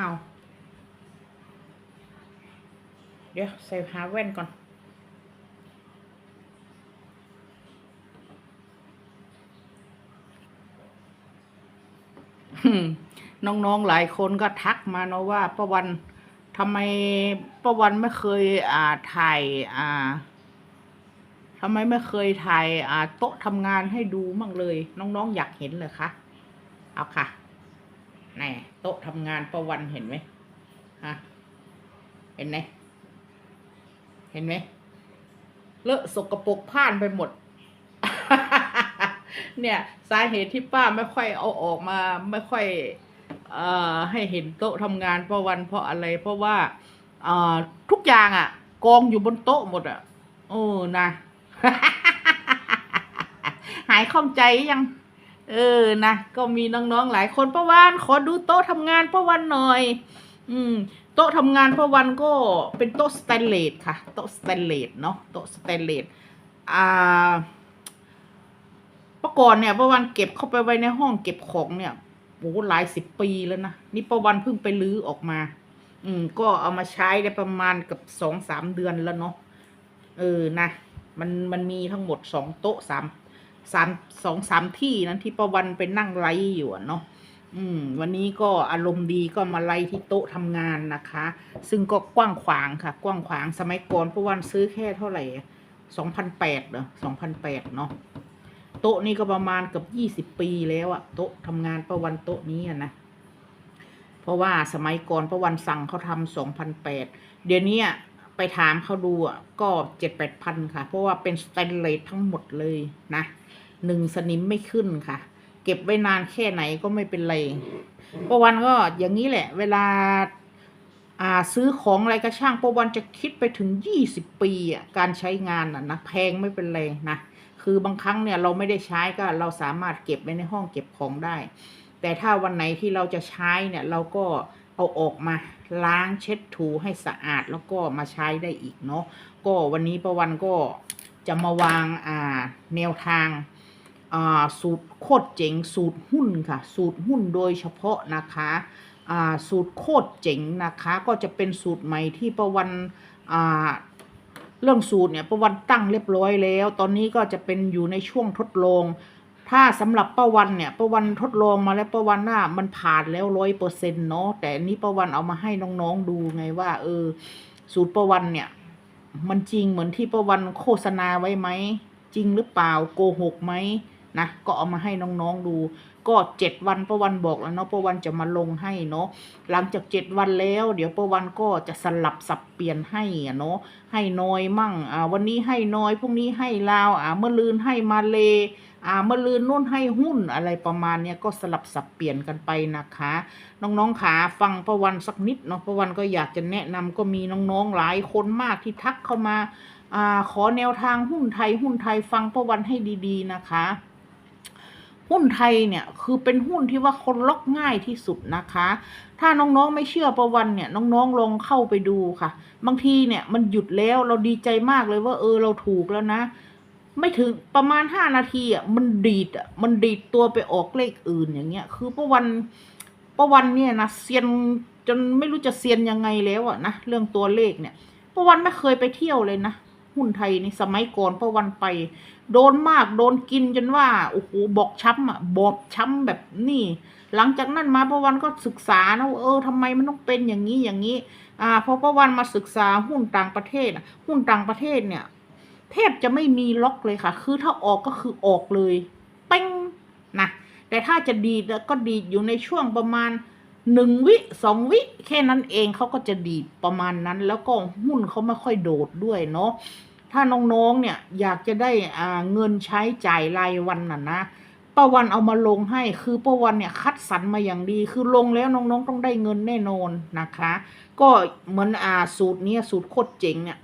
อ้าเดี๋ยวใส่หาแว่นก่อน น้องๆหลายคนก็ทักมาเนาะว่าป้าวันทำไมป้าวันไม่เคยอ่าถ่ายอ่าทำไมไม่เคยถ่ายอ่าโต๊ะทำงานให้ดูมั่งเลย น้องๆอยากเห็นเลยคะเอาค่ะ แน่โต๊ะทำงานป้าวันเห็นไหมฮะเห็นไหมเห็นไหมเลอะสกปรกพ่านไปหมด เนี่ย สาเหตุที่ป้าไม่ค่อยเอาออกมา ไม่ค่อยเอ่อให้เห็นโต๊ะทำงานป้าวันเพราะอะไร เพราะว่าเอ่อทุกอย่างอะ่ะ กองอยู่บนโต๊ะหมดอะ่ะโอ้นะ หายข้องใจยัง เออนะก็มีน้องๆหลายคนป้าวันขอดูโต๊ะทำงานป้าวันหน่อย อืมโต๊ะทำงานป้าวันก็เป็นโต๊ะสแตนเลสค่ะ โต๊ะสแตนเลสเนาะโต๊ะสแตนเลสอ่าเมื่อก่อนเนี่ยประวันเก็บเข้าไปไว้ในห้องเก็บของเนี่ยโอ้หลายสิบปีแล้วนะนี่ประวันเพิ่งไปลื้อออกมา อืม ก็เอามาใช้ได้ประมาณกับสองสามเดือนแล้วเนาะเออนะมันมันมีทั้งหมดสองโต๊ะสาม สามสองสามที่นั้นที่ประวันไปนั่งไลฟ์อยู่เนาะอืม วันนี้ก็อารมณ์ดีก็มาไลที่โต๊ะทำงานนะคะ ซึ่งก็กว้างขวางค่ะ กว้างขวางสมัยก่อนประวันซื้อแค่เท่าไหร่สองพันแปดเหรอสองพันแปดเนาะโต๊ะนี้ก็ประมาณเกับยี่สิบปีแล้วอะโต๊ะทำงานประวันโต๊ะนี้อะนะเพราะว่าสมัยก่อนประวันสั่งเขาทำสองพันแปดเดี๋ยวนี้อะ ไปถามเขาดูอะก็เจ็ดแปดพันค่ะ เพราะว่าเป็นสแตนเลสทั้งหมดเลยนะหนึ่งสนิมไม่ขึ้นค่ะ เก็บไว้นานแค่ไหนก็ไม่เป็นไรประวันก็อย่างนี้แหละ เวลาอ่าซื้อของอะไรก็ช่างประวันจะคิดไปถึงยี่สิบปีอะการใช้งานอะนะแพงไม่เป็นไรนะคือบางครั้งเนี่ยเราไม่ได้ใช้ก็เราสามารถเก็บไว้ในห้องเก็บของได้ แต่ถ้าวันไหนที่เราจะใช้เนี่ยเราก็ เอาออกมาล้างเช็ดถูให้สะอาดแล้วก็มาใช้ได้อีกเนาะก็วันนี้ประวันก็จะมาวางอ่าแนวทางอ่าสูตรโคตรเจ๋งสูตรหุ้นค่ะ สูตรหุ้นโดยเฉพาะนะคะอ่าสูตรโคตรเจ๋งนะคะ ก็จะเป็นสูตรใหม่ที่ประวันอ่าเรื่องสูตรเนี่ยประวันตั้งเรียบร้อยแล้ว ตอนนี้ก็จะเป็นอยู่ในช่วงทดลอง ถ้าสำหรับประวันเนี่ยประวันทดลองมาแล้วประวันน่ะมันผ่านแล้วร้อยเปอร์เซ็นต์เนาะแต่อันนี้ประวันเอามาให้น้องๆดูไงว่า เออ สูตรประวันเนี่ย มันจริงเหมือนที่ประวันโฆษณาไว้ไหมจริงหรือเปล่าโกหกไหมนะก็เอามาให้น้องๆดู ก็เจ็ดวันประวันบอกแล้วเนาะประวันจะมาลงให้เนาะหลังจากเจ็ดวันแล้ว เดี๋ยวประวันก็จะสลับสับเปลี่ยนให้อะเนาะให้น้อยมั่งอ่าวันนี้ให้น้อยพรุ่งนี้ให้ลาวอ่าเมื่อลืนให้มาเล อ่าเมื่อลืนนู่นให้หุ้นอะไรประมาณเนี้ยก็สลับสับเปลี่ยนกันไปนะคะ น้องๆขาฟังประวันสักนิดเนาะประวันก็อยากจะแนะนำก็มีน้องๆหลายคนมากที่ทักเข้ามาอ่าขอแนวทางหุ้นไทยหุ้นไทยฟังประวันให้ดีๆนะคะหุ้นไทยเนี่ยคือเป็นหุ้นที่ว่าคนล็อกง่ายที่สุดนะคะ ถ้าน้องๆไม่เชื่อประวันเนี่ยน้องๆลองเข้าไปดูค่ะ บางทีเนี่ยมันหยุดแล้วเราดีใจมากเลยว่าเออเราถูกแล้วนะ ไม่ถึงประมาณห้านาทีอะมันดีดอะมันดีดตัวไปออกเลขอื่นอย่างเงี้ย คือประวันประวันเนี่ยนะเซียนจนไม่รู้จะเซียนยังไงแล้วอะนะเรื่องตัวเลขเนี่ยประวันไม่เคยไปเที่ยวเลยนะหุ้นไทยนี่สมัยก่อนประวันไป โดนมากโดนกินจนว่าโอ้โหบอกช้ำอะบอบช้ำแบบนี่ หลังจากนั้นมาประวันก็ศึกษานะว่าเออทำไมมันต้องเป็นอย่างนี้อย่างนี้ อ่าพอประวันมาศึกษาหุ้นต่างประเทศหุ้นต่างประเทศเนี่ย แทบจะไม่มีล็อกเลยค่ะ คือถ้าออกก็คือออกเลยเป้งนะ แต่ถ้าจะดีดก็ดีดอยู่ในช่วงประมาณหนึ่งวิสองวิ แค่นั้นเองเขาก็จะดีดประมาณนั้น แล้วก็หุ้นเขาไม่ค่อยโดดด้วยเนาะถ้าน้องๆเนี่ยอยากจะได้อ่าเงินใช้จ่ายรายวันน่ะนะป้าวันเอามาลงให้คือป้าวันเนี่ยคัดสรรมาอย่างดี คือลงแล้วน้องๆต้องได้เงินแน่นอนนะคะ ก็เหมือนอ่าสูตรเนี้ยสูตรโคตรเจ๋งเนี่ย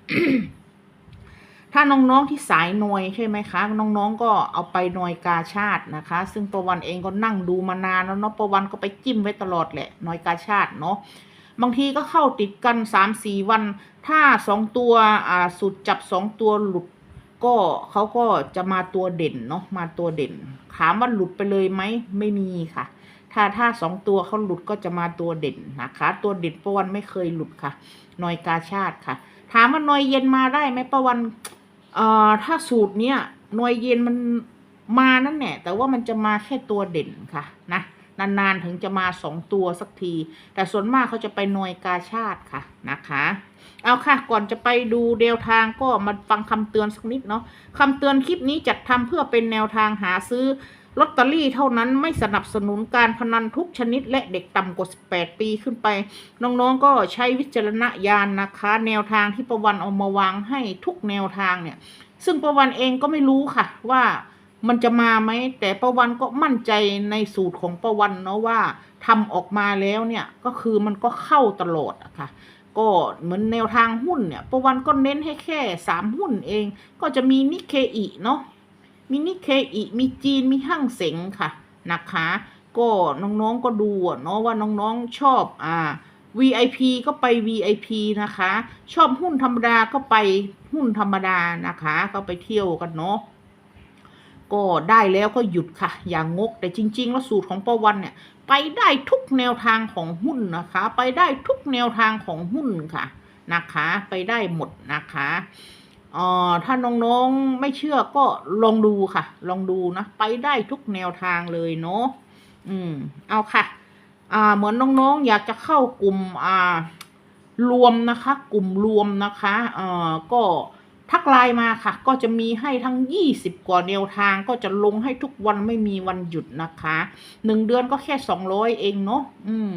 ถ้าน้องๆที่สายนอยใช่ไหมคะ น้องๆก็เอาไปนอยกาชาตินะคะ ซึ่งประวันเองก็นั่งดูมานานแล้วเนาะประวันก็ไปจิ้มไว้ตลอดแหละนอยกาชาติเนาะบางทีก็เข้าติดกันสามสี่วัน ถ้าสองตัวอ่าสูตรจับสองตัวหลุดก็เขาก็จะมาตัวเด่นเนาะมาตัวเด่น ถามว่าหลุดไปเลยไหมไม่มีค่ะ ถ้าถ้าสองตัวเขาหลุดก็จะมาตัวเด่นนะคะ ตัวเด่นประวันไม่เคยหลุดค่ะหนอยกาชาติค่ะ ถามว่าหนอยเย็นมาได้ไหมประวัน เอ่อถ้าสูตรเนี้ยหน่วยเย็นมันมานั่นแหละแต่ว่ามันจะมาแค่ตัวเด่นค่ะนะนานๆถึงจะมาสองตัวสักที แต่ส่วนมากเขาจะไปหน่วยกาชาติค่ะนะคะ เอาค่ะก่อนจะไปดูแนวทางก็มาฟังคำเตือนสักนิดเนาะคำเตือนคลิปนี้จัดทำเพื่อเป็นแนวทางหาซื้อ ลอตเตอรี่เท่านั้นไม่สนับสนุนการพนันทุกชนิดและเด็กต่ำกว่า 18 ปีขึ้นไป น้องๆก็ใช้วิจารณญาณนะคะ แนวทางที่ประวันเอามาวางให้ทุกแนวทางเนี่ย ซึ่งประวันเองก็ไม่รู้ค่ะว่ามันจะมาไหมแต่ประวันก็มั่นใจในสูตรของประวันเนาะว่าทำออกมาแล้วเนี่ยก็คือมันก็เข้าตลอดอะค่ะก็เหมือนแนวทางหุ้นเนี่ยประวันก็เน้นให้แค่สามหุ้นเอง ก็จะมีนิเคอิเนาะ มีนิเคอิมีจีนมีห้างเสงค่ะนะคะ ก็น้องๆก็ดูเนาะว่าน้องๆชอบอ่า VIP ก็ไป VIP นะคะ ชอบหุ้นธรรมดาก็ไปหุ้นธรรมดานะคะ ก็ไปเที่ยวกันเนาะก็ได้แล้วก็หยุดค่ะ อย่างงกแต่จริง ๆ แล้วสูตรของประวันเนี่ย ไปได้ทุกแนวทางของหุ้นนะคะ ไปได้ทุกแนวทางของหุ้นค่ะนะคะ ไปได้หมดนะคะ ออถ้าน้องๆไม่เชื่อก็ลองดูค่ะ ลองดูนะ ไปได้ทุกแนวทางเลยเนาะอืม เอาค่ะ อ่า เหมือนน้องๆ อยากจะเข้ากลุ่ม อ่า รวมนะคะ กลุ่มรวมนะคะเอ่อก็ทักไลน์มาค่ะ ก็จะมีให้ทั้ง 20 กว่าแนวทางก็จะลงให้ทุกวันไม่มีวันหยุดนะคะหนึ่งเดือนก็แค่ 200 เองเนาะอืม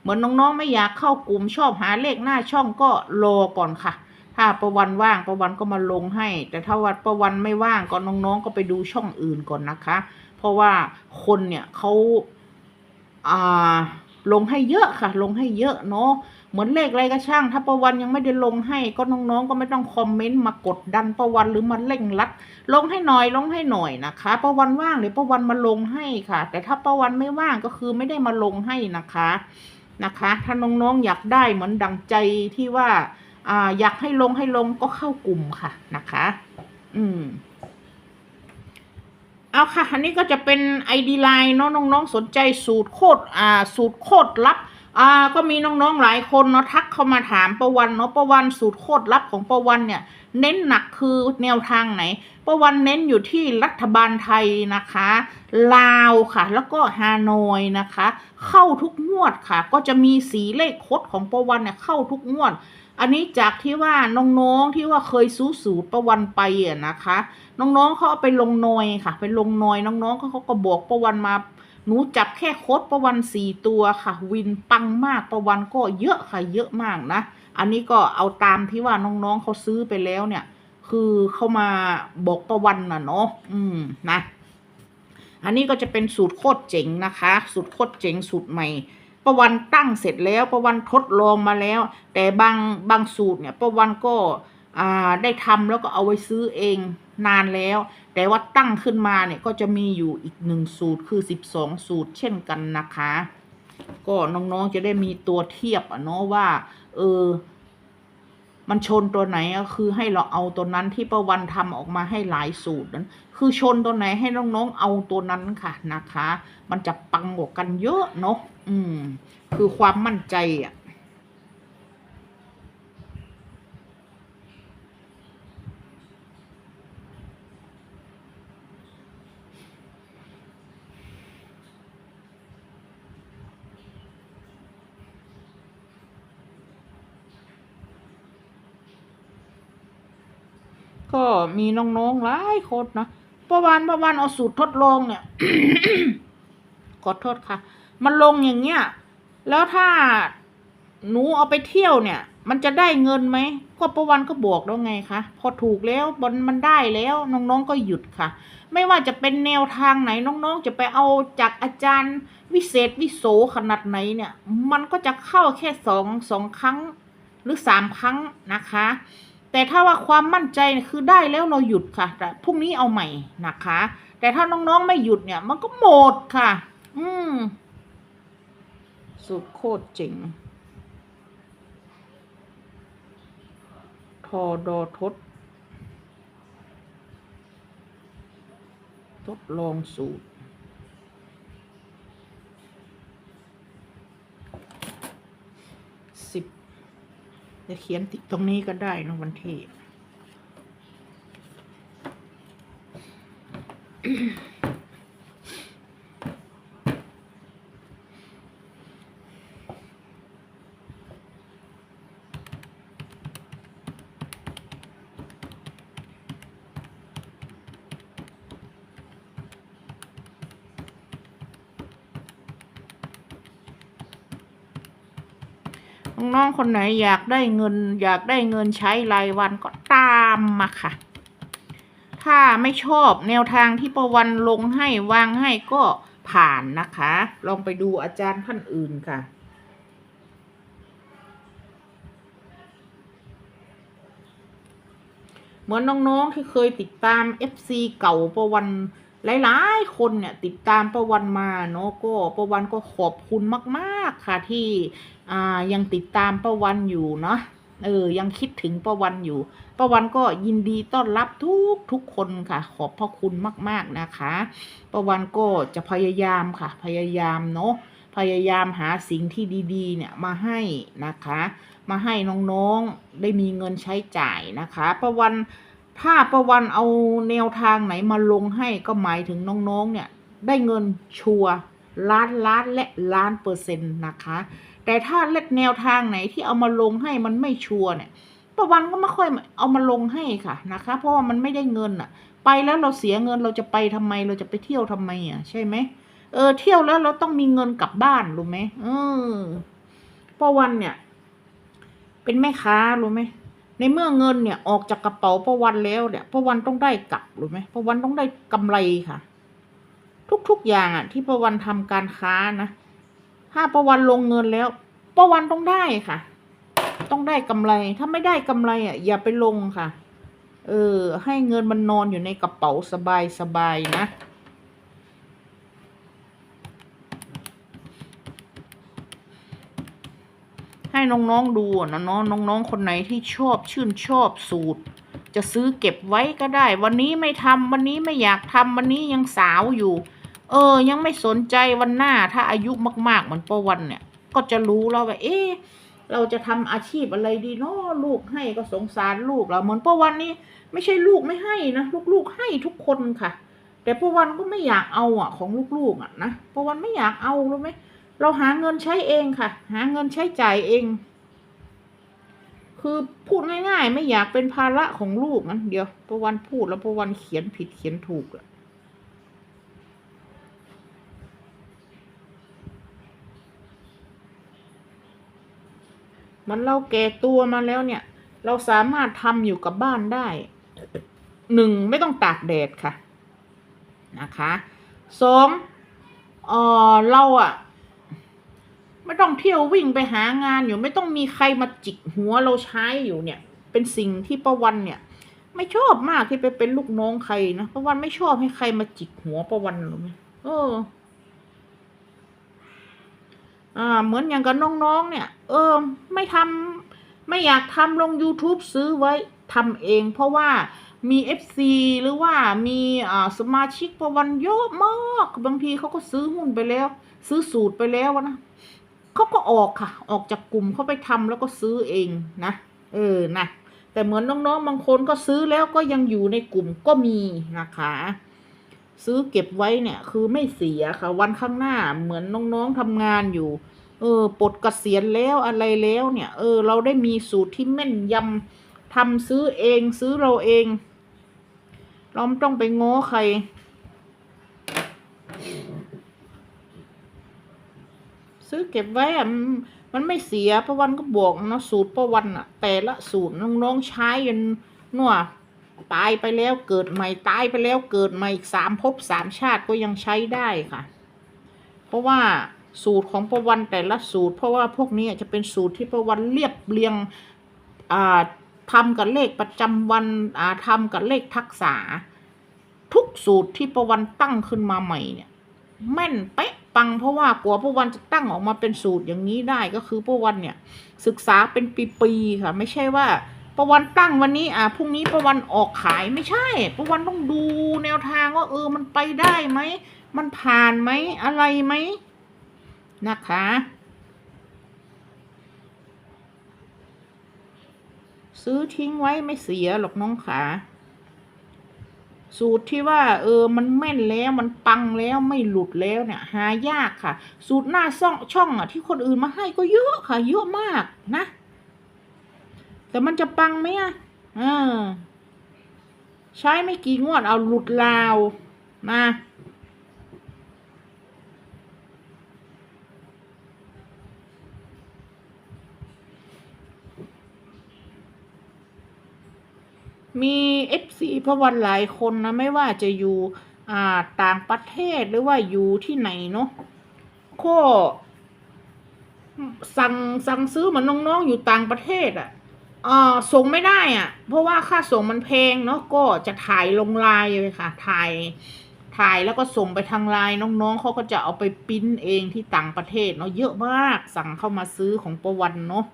เหมือนน้องๆ ไม่อยากเข้ากลุ่มชอบหาเลขหน้าช่องก็รอก่อนค่ะ ถ้าประวันว่างประวันก็มาลงให้ แต่ถ้าวัดประวันไม่ว่างก็น้องๆก็ไปดูช่องอื่นก่อนนะคะ เพราะว่าคนเนี่ยเขาอ่าลงให้เยอะค่ะ ลงให้เยอะเนาะเหมือนเลขอะไรก็ช่าง ถ้าประวันยังไม่ได้ลงให้ ก็น้องๆ ก็ไม่ต้องคอมเมนต์มากดดันประวันหรือมาเร่งรัด ลงให้หน่อยลงให้หน่อยนะคะประวันว่างเดี๋ยวประวันมาลงให้ค่ะ แต่ถ้าประวันไม่ว่างก็คือไม่ได้มาลงให้นะคะนะคะ ถ้าน้องๆอยากได้เหมือนดังใจที่ว่า อ่าอยากให้ลงให้ลงก็เข้ากลุ่มค่ะนะคะ อืมเอาค่ะ อันนี้ก็จะเป็น ID Line เนาะน้องๆสนใจสูตรโคตรอ่า สูตรโคตรลับ อ่า ก็มีน้องๆหลายคนเนาะทักเข้ามาถามประวันเนาะประวันสูตรโคตรลับของประวันเนี่ย เน้นหนักคือแนวทางไหนประวันเน้นอยู่ที่รัฐบาลไทยนะคะ ลาวค่ะ แล้วก็ฮานอยนะคะ เข้าทุกงวดค่ะ ก็จะมีสีเลขคดของประวันเนี่ยเข้าทุกงวด อันนี้จากที่ว่าน้องๆที่ว่าเคยสู้สูตรประวันไปอะนะคะ น้องๆเขาเอาไปลงนอยค่ะ ไปลงนอยน้องๆเขาเขาก็บอกประวันมาหนูจับแค่โคดประวันสี่ตัวค่ะ วินปังมากประวันก็เยอะค่ะเยอะมากนะ อันนี้ก็เอาตามที่ว่าน้องๆเขาซื้อไปแล้วเนี่ย คือเขามาบอกประวันน่ะเนาะอืมนะ อันนี้ก็จะเป็นสูตรโคตรเจ๋งนะคะ สูตรโคตรเจ๋งสูตรใหม่ ประวันตั้งเสร็จแล้วประวันทดลองมาแล้ว แต่บางบางสูตรเนี่ยประวันก็ได้ทำแล้วก็เอาไว้ซื้อเองนานแล้ว แต่ว่าตั้งขึ้นมาเนี่ยก็จะมีอยู่อีกหนึ่งสูตรคือ 12 สูตรเช่นกันนะคะ ก็น้องๆจะได้มีตัวเทียบอะเนาะว่าเออมันชนตัวไหนก็คือให้เราเอาตัวนั้นที่ประวันทำออกมาให้หลายสูตรนั้น คือชนตัวไหนให้น้องๆเอาตัวนั้นค่ะนะคะ มันจะปังกว่ากันเยอะเนาะ อืม คือความมั่นใจอะ ก็มีน้องๆหลายคนนะประวันประวันเอาสูตรทดลองเนี่ย ขอโทษค่ะ มันลงอย่างเงี้ย แล้วถ้าหนูเอาไปเที่ยวเนี่ย มันจะได้เงินไหม ก็ประวันก็บอกแล้วไงคะพอถูกแล้วบนมันได้แล้วน้องๆก็หยุดค่ะ ไม่ว่าจะเป็นแนวทางไหนน้องๆ จะไปเอาจากอาจารย์วิเศษวิโสขนาดไหนเนี่ย มันก็จะเข้าแค่สองสองครั้งหรือสามครั้งนะคะ แต่ถ้าว่าความมั่นใจคือได้แล้วเราหยุดค่ะ แต่พรุ่งนี้เอาใหม่นะคะ แต่ถ้าน้องๆไม่หยุดเนี่ย มันก็หมดค่ะ อืม สูตรโคตรเจ๋งทอดอทด ทดลองสูตร สิบ จะเขียนติดตรงนี้ก็ได้นะวันที่ น้องๆคนไหนอยากได้เงิน อยากได้เงินใช้รายวันก็ตามมาค่ะ ถ้าไม่ชอบแนวทางที่ประวันลงให้วางให้ก็ผ่านนะคะ ลองไปดูอาจารย์ท่านอื่นค่ะเหมือนน้องๆที่เคยติดตาม FC เก่าประวัน หลายๆ คนเนี่ยติดตามประวันมาเนาะก็ประวันก็ขอบคุณมาก ๆ ค่ะที่อ่ายังติดตามประวันอยู่เนาะเออยังคิดถึงประวันอยู่ ประวันก็ยินดีต้อนรับทุกทุกคนค่ะ ขอบพระคุณมาก ๆนะคะ ประวันก็จะพยายามค่ะ พยายามเนาะพยายามหาสิ่งที่ดีๆ เนี่ยมาให้นะคะ มาให้น้องๆได้มีเงินใช้จ่ายนะคะ ประวัน ถ้าประวันเอาแนวทางไหนมาลงให้ก็หมายถึงน้องๆเนี่ย ได้เงินชัวร์ล้านล้านและล้านเปอร์เซ็นต์นะคะ แต่ถ้าเล็ดแนวทางไหนที่เอามาลงให้มันไม่ชัวร์เนี่ย ประวันก็ไม่ค่อยเอามาลงให้ค่ะนะคะ เพราะว่ามันไม่ได้เงินอะไปแล้วเราเสียเงินเราจะไปทำไมเราจะไปเที่ยวทำไมอะใช่ไหมเออเที่ยวแล้วเราต้องมีเงินกลับบ้านรู้ไหมเออประวันเนี่ย เป็นแม่ค้ารู้ไหม ในเมื่อเงินเนี่ยออกจากกระเป๋าประวันแล้วเนี่ยประวันต้องได้กลับรู้ไหมประวันต้องได้กำไรค่ะ ทุกๆอย่างอะ ที่ประวันทำการค้านะถ้าประวันลงเงินแล้วประวันต้องได้ค่ะ ต้องได้กำไร ถ้าไม่ได้กำไรอะอย่าไปลงค่ะ เออ ให้เงินมันนอนอยู่ในกระเป๋าสบายสบายๆนะ น้องๆดูอะนะเนาะน้องๆคนไหนที่ชอบชื่นชอบสูตร จะซื้อเก็บไว้ก็ได้ วันนี้ไม่ทำวันนี้ไม่อยากทำวันนี้ยังสาวอยู่ เออ ยังไม่สนใจวันหน้าถ้าอายุมากๆเหมือนประวันเนี่ย ก็จะรู้แล้วว่าเอ๊ะเราจะทำอาชีพอะไรดีเนาะลูกให้ก็สงสารลูกเราเหมือนประวันนี่ไม่ใช่ลูกไม่ให้นะลูกๆให้ทุกคนค่ะ แต่ประวันก็ไม่อยากเอาอะของลูกๆอะนะประวันไม่อยากเอารู้ไหม เราหาเงินใช้เองค่ะ หาเงินใช้จ่ายเอง คือพูดง่ายๆ ไม่อยากเป็นภาระของลูกนะเดี๋ยวประวันพูดแล้วประวันเขียนผิดเขียนถูกอะมันเราแก่ตัวมาแล้วเนี่ย เราสามารถทำอยู่กับบ้านได้หนึ่งไม่ต้องตากแดดค่ะนะคะสองเออเราอะ ไม่ต้องเที่ยววิ่งไปหางานอยู่ ไม่ต้องมีใครมาจิกหัวเราใช้อยู่เนี่ย เป็นสิ่งที่ประวันเนี่ย ไม่ชอบมากที่ไปเป็นลูกน้องใครนะประวันไม่ชอบให้ใครมาจิกหัวประวันหรอไหมเอออ่าเหมือนอย่างกับน้องๆเนี่ย เออ ไม่ทำไม่อยากทำลง YouTube ซื้อไว้ทำเอง เพราะว่ามี FC หรือว่ามีอ่าสมาชิกประวันเยอะมาก บางทีเขาก็ซื้อหุ้นไปแล้ว ซื้อสูตรไปแล้วนะ เขาก็ออกค่ะ ออกจากกลุ่มเขาไปทำแล้วก็ซื้อเองนะ เออนะแต่เหมือนน้องๆบางคนก็ซื้อแล้วก็ยังอยู่ในกลุ่มก็มีนะคะ ซื้อเก็บไว้เนี่ย คือไม่เสียค่ะ วันข้างหน้าเหมือนน้องๆทำงานอยู่ เออปลดเกษียณแล้วอะไรแล้วเนี่ย เออ เราได้มีสูตรที่แม่นยำทำซื้อเอง ซื้อเราเองเราไม่ต้องไปง้อใคร ซื้อเก็บไว้อะมันไม่เสียประวันก็บอกเนาะสูตรประวันอะแต่ละสูตรน้องๆใช้จนนัวตายไปแล้วเกิดใหม่ตายไปแล้วเกิดใหม่อีกสามภพสามชาติก็ยังใช้ได้ค่ะ เพราะว่าสูตรของประวันแต่ละสูตร เพราะว่าพวกนี้จะเป็นสูตรที่ประวันเรียบเรียงอ่าทำกับเลขประจำวันอ่าทำกับเลขทักษะทุกสูตรที่ประวันตั้งขึ้นมาใหม่เนี่ยแม่นเป๊ะ ปังเพราะว่ากว่าพวกวันจะตั้งออกมาเป็นสูตรอย่างนี้ได้ก็คือพวกวันเนี่ยศึกษาเป็นปีๆค่ะ ไม่ใช่ว่าประวันตั้งวันนี้อ่าพรุ่งนี้ประวันออกขายไม่ใช่ ประวันต้องดูแนวทางว่าเออมันไปได้ไหมมันผ่านไหมอะไรไหมนะคะซื้อทิ้งไว้ไม่เสียหรอกน้องขา สูตรที่ว่าเออมันแม่นแล้วมันปังแล้วไม่หลุดแล้วเนี่ย หายากค่ะ สูตรหน้าซ่องช่องอะที่คนอื่นมาให้ก็เยอะค่ะ เยอะมากนะ แต่มันจะปังไหมอะอ่าใช้ไม่กี่งวดเอาหลุดลาวนะ มีเอฟซีพระวันหลายคนนะ ไม่ว่าจะอยู่อ่าต่างประเทศหรือว่าอยู่ที่ไหนเนาะก็สั่งสั่งซื้อเหมือนน้องๆอยู่ต่างประเทศอะ่ะอ่าส่งไม่ได้อะ่ะ เพราะว่าค่าส่งมันแพงเนาะก็จะถ่ายลงไลน์เลยค่ะ ถ่ายถ่ายแล้วก็ส่งไปทางไลน์น้องๆเขาก็จะเอาไปปริ้นเองที่ต่างประเทศเนาะเยอะมากสั่งเข้ามาซื้อของประวันเนาะ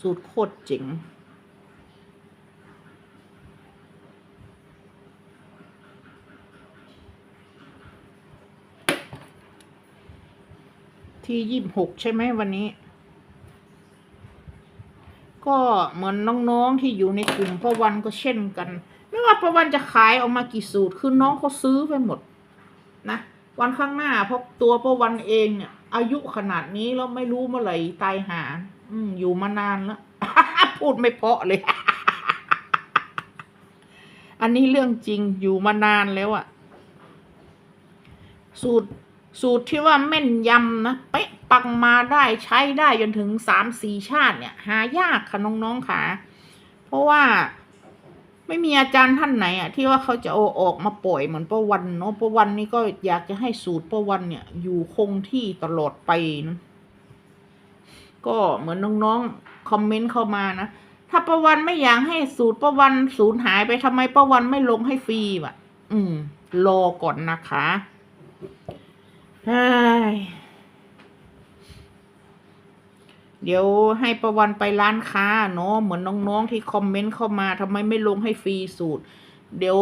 สูตรโคตรเจ๋ง ที่ยี่สิบหกใช่ไหมวันนี้ ก็เหมือนน้องๆที่อยู่ในกลุ่มประวันก็เช่นกัน ไม่ว่าประวันจะขายออกมากี่สูตรคือน้องเขาซื้อไปหมด นะวันข้างหน้าเพราะตัวประวันเองเนี่ย อายุขนาดนี้แล้วไม่รู้เมื่อไหร่ตายหาอืมอยู่มานานแล้ว พูดไม่เพาะเลย อันนี้เรื่องจริงอยู่มานานแล้วอะสูตร สูตรที่ว่าแม่นยำนะเป๊ะปังมาได้ใช้ได้จนถึงสามสี่ชาติเนี่ย หายากค่ะน้องๆค่ะ เพราะว่าไม่มีอาจารย์ท่านไหนอะที่ว่าเขาจะเอออกมาปล่อยเหมือนประวันเนาะประวันนี่ก็อยากจะให้สูตรประวันเนี่ย อยู่คงที่ตลอดไปนะก็เหมือนน้องๆคอมเมนต์เข้ามานะถ้าประวันไม่อยากให้สูตรประวันสูญหายไปทำไมประวันไม่ลงให้ฟรีวะอืม รอก่อนนะคะ เดี๋ยวให้ประวันไปร้านค้าเนาะเหมือนน้องๆที่คอมเมนต์เข้ามาทำไมไม่ลงให้ฟรีสูตร เดี๋ยว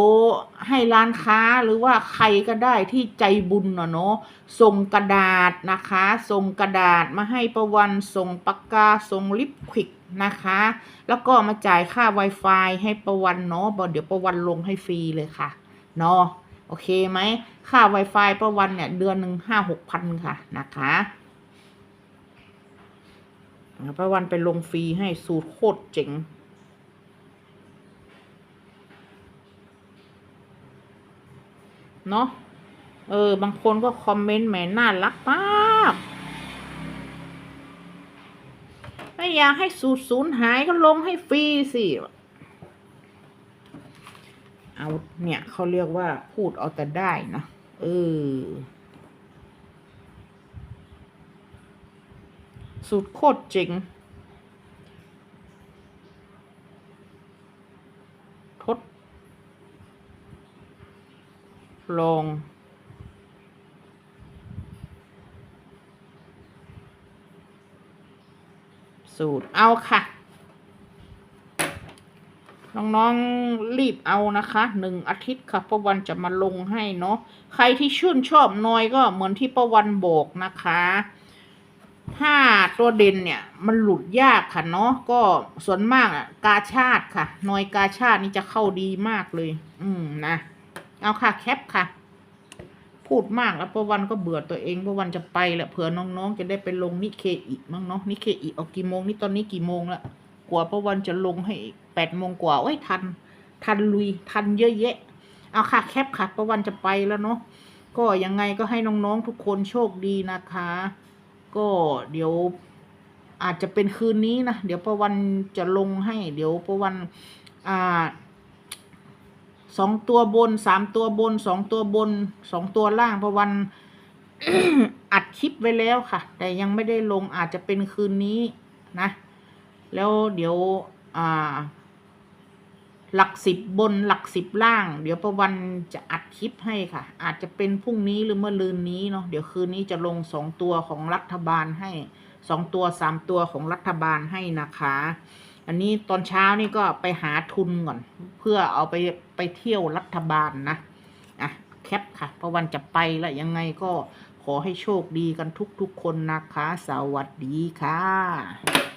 ให้ร้านค้าหรือว่าใครก็ได้ที่ใจบุญน่ะเนาะส่งกระดาษนะคะ ส่งกระดาษมาให้ประวันส่งปากกาส่งลิปควิกนะคะ แล้วก็มาจ่ายค่า Wi-Fi ให้ประวันเนาะบอกเดี๋ยวประวันลงให้ฟรีเลยค่ะเนาะ โอเคไหมค่า Wi-Fi ประวันเนี่ย เดือนหนึ่งห้าหกพันค่ะนะคะประวันไปลงฟรีให้สูตรโคตรเจ๋งเนาะเออ บางคนก็คอมเมนต์แหมน่ารักมากไม่อยากให้สูตรสูญหายก็ลงให้ฟรีสิ เอาเนี่ยเขาเรียกว่าพูดเอาแต่ได้นะเออสูตรโคตรเจ๋งทด ลอง สูตร เอาค่ะ น้องๆรีบเอานะคะหนึ่งอาทิตย์ค่ะประวันจะมาลงให้เนาะใครที่ชื่นชอบน้อยก็เหมือนที่ประวันบอกนะคะถ้าตัวเด่นเนี่ยมันหลุดยากค่ะเนาะก็ส่วนมากอะกาชาติค่ะนอยกาชาตินี่จะเข้าดีมากเลย อืมนะเอาค่ะแคปค่ะ พูดมากแล้วประวันก็เบื่อตัวเองประวันจะไปแหละเผื่อน้องๆ จะได้ไปลงนิเคอีมั้งเนาะนิเคอีออกกี่โมงนี่ตอนนี้กี่โมงละ ว่าประวันจะลงให้แปดโมงกว่าโอ้ยทัน ทันลุยทันเยอะแยะ เอาค่ะแคปค่ะประวันจะไปแล้วเนาะก็ยังไงก็ให้น้องๆทุกคนโชคดีนะคะ ก็เดี๋ยวอาจจะเป็นคืนนี้นะเดี๋ยวประวันจะลงให้ เดี๋ยวประวันอ่าสองตัวบนสามตัวบนสองตัวบนสองตัวล่างประวันอัดคลิปไว้แล้วค่ะ แต่ยังไม่ได้ลงอาจจะเป็นคืนนี้นะ แล้วเดี๋ยวอ่า หลักสิบบนหลักสิบล่าง เดี๋ยวประวันจะอัดคลิปให้ค่ะ อาจจะเป็นพรุ่งนี้หรือเมื่อลืนนี้เนาะเดี๋ยวคืนนี้จะลงสองตัวของรัฐบาลให้สองตัวสามตัวของรัฐบาลให้นะคะ อันนี้ตอนเช้านี่ก็ไปหาทุนก่อน เพื่อเอาไปไปเที่ยวรัฐบาลนะอะแคปค่ะประวันจะไปแล้วยังไงก็ขอให้โชคดีกันทุกๆคนนะคะ สวัสดีค่ะ